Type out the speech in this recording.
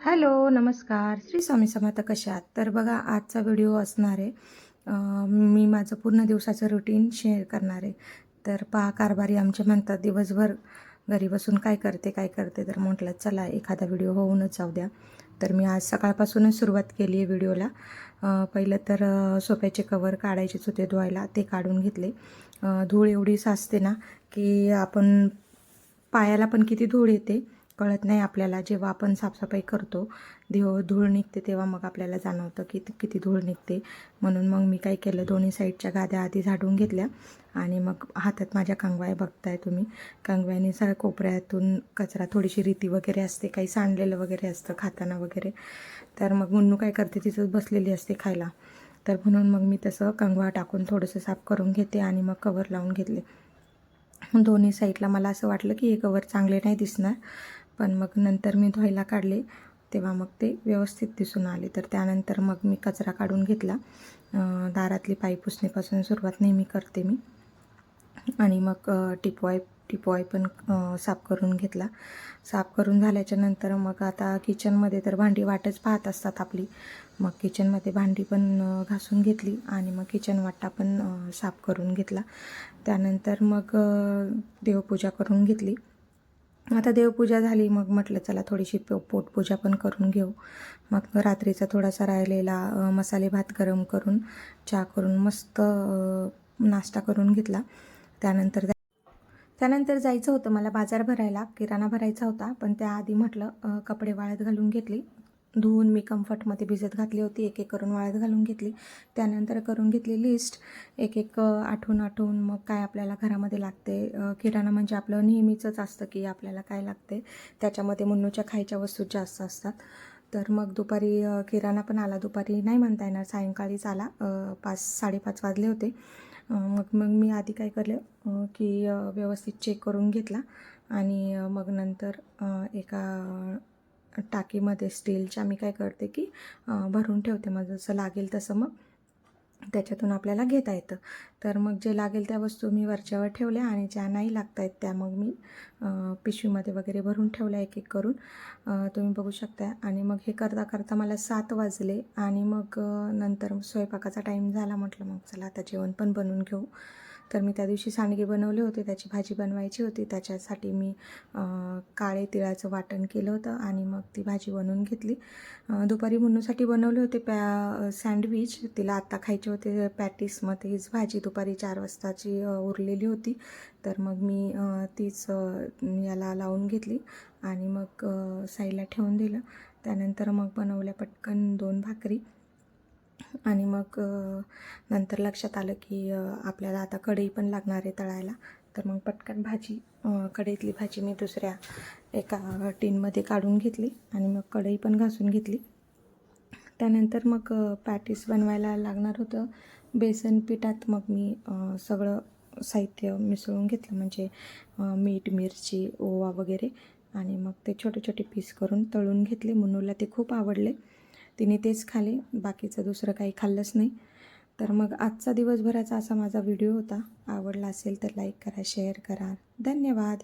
Hello नमस्कार. श्री स्वामी समर्थ कशा तर बघा आजचा व्हिडिओ असणार आहे. मी माझं पूर्ण दिवसाचं रुटीन शेअर करणार आहे. तर पहा कारभारी आमचे म्हणतात दिवसभर घरी बसून काय करते काय करते? तर म्हटलं चला एखादा व्हिडिओ होऊनच जाऊ द्या. तर मी आज सकाळपासूनच सुरुवात केली आहे व्हिडिओला. पहिलं तर सोप्याचे कवर काढायचेच होते धुवायला ते काढून घेतले. धूळ एवढी साचते ना की आपण पायाला पण किती धूळ येते. कळत नाही आपल्याला. जेव्हा आपण साफसफाई करतो देव धूळ निघते तेव्हा मग आपल्याला जाणवतं की किती धूळ निघते. म्हणून मग मी काय केलं दोन्ही साईडच्या गाद्या आधी झाडून घेतल्या आणि मग हातात माझ्या कांगवाय बघताय तुम्ही. कांगव्याने सगळ्या कोपऱ्यातून कचरा थोडीशी रीती वगैरे असते काही सांडलेलं वगैरे असतं खाताना वगैरे. तर मग मुन्नू काय करते तिथंच बसलेली असते खायला. तर म्हणून मग मी तसं कंगवा टाकून थोडंसं साफ करून घेते आणि मग कवर लावून घेतले. दोन्ही साईडला मला असं वाटलं की हे कवर चांगले नाही दिसणार. पण मग नंतर मी धुवायला काढले. तेव्हा मग ते व्यवस्थित दिसून आले. तर त्यानंतर मग मी कचरा काढून घेतला. दारातली पाई पुसणीपासून सुरुवात नेहमी करते मी. आणि मग टिपवाय टिपवाय पण साफ करून घेतला. साफ करून झाल्याच्यानंतर मग आता किचनमध्ये तर भांडी वाटच पाहत असतात आपली. मग किचनमध्ये भांडी पण घासून घेतली आणि मग किचन वाटा पण साफ करून घेतला. त्यानंतर मग देवपूजा करून घेतली. आता देवपूजा झाली मग म्हटलं चला थोडीशी पो पोटपूजा पण करून घेऊ. मग रात्रीचा थोडासा राहिलेला मसाले भात गरम करून चहा करून मस्त नाश्ता करून घेतला. त्यानंतर त्यानंतर जायचं होतं मला बाजार भरायला किराणा भरायचा होता. पण त्याआधी म्हटलं कपडे वाळत घालून घेतली. धुवून मी कम्फर्टमध्ये भिजत घातली होती एक एक करून वाळत घालून घेतली. त्यानंतर करून घेतली लिस्ट एक एक आठवून आठवून मग काय आपल्याला घरामध्ये लागते. किराणा म्हणजे आपलं नेहमीचंच असतं की आपल्याला काय लागते. त्याच्यामध्ये मुन्नूच्या खायच्या वस्तू जास्त असतात. तर मग दुपारी किराणा पण आला. दुपारी नाही म्हणता येणार सायंकाळीच आला. पाच साडेपाच वाजले होते. मग मग मी आधी काय केलं की व्यवस्थित चेक करून घेतला. आणि मग नंतर एका टाकीमध्ये स्टीलच्या मी काय करते की भरून ठेवते. मग जसं लागेल तसं मग त्याच्यातून आपल्याला घेता येतं. तर मग जे लागेल त्या वस्तू मी वरच्यावर ठेवल्या आणि ज्या नाही लागत आहेत त्या मग मी पिशवीमध्ये वगैरे भरून ठेवल्या एक एक करून तुम्ही बघू शकता. आणि मग हे करता करता मला सात वाजले आणि मग नंतर स्वयंपाकाचा टाईम झाला म्हटलं मग चला आता जेवण पण बनवून घेऊ. तर मी त्या दिवशी सांडगे बनवले होते त्याची भाजी बनवायची होती. त्याच्यासाठी मी काळे तिळाचं वाटण केलं होतं आणि मग ती भाजी बनवून घेतली. दुपारी मुन्नूसाठी बनवले होते पॅ सँडविच. तिला आत्ता खायचे होते पॅटीस. हीच भाजी दुपारी चार वाजताची उरलेली होती. तर मग मी तीच याला लावून घेतली आणि मग साईडला ठेवून दिलं. त्यानंतर मग बनवल्या पटकन दोन भाकरी. आणि मग नंतर लक्षात आलं की आपल्याला आता कढई पण लागणार आहे तळायला. तर मग पटकन भाजी कढईतली भाजी मी दुसऱ्या एका टीनमध्ये काढून घेतली आणि मग कढई पण घासून घेतली. त्यानंतर मग पॅटीस बनवायला लागणार होतं. बेसन पिठात मग मी सगळं साहित्य मिसळून घेतलं म्हणजे मीठ मिरची ओवा वगैरे. आणि मग ते छोटे छोटे पीस करून तळून घेतले. मुनूला ते खूप आवडले. तिने तेच खाले. बाकीचं दुसरं काही खाल्लंच नाही. तर मग आजचा दिवसभराचा असा माझा व्हिडिओ होता. आवडला असेल तर लाईक करा शेअर करा. धन्यवाद.